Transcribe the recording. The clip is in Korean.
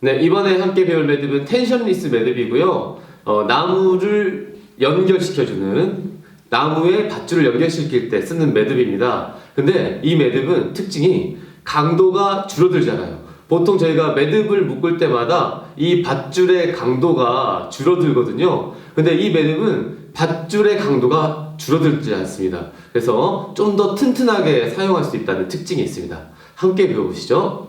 네, 이번에 함께 배울 매듭은 텐션리스 매듭이고요. 어, 나무를 연결시켜주는 나무의 밧줄을 연결시킬 때 쓰는 매듭입니다. 근데 이 매듭은 특징이 강도가 줄어들잖아요. 보통 저희가 매듭을 묶을 때마다 이 밧줄의 강도가 줄어들거든요. 근데 이 매듭은 밧줄의 강도가 줄어들지 않습니다. 그래서 좀 더 튼튼하게 사용할 수 있다는 특징이 있습니다. 함께 배워보시죠.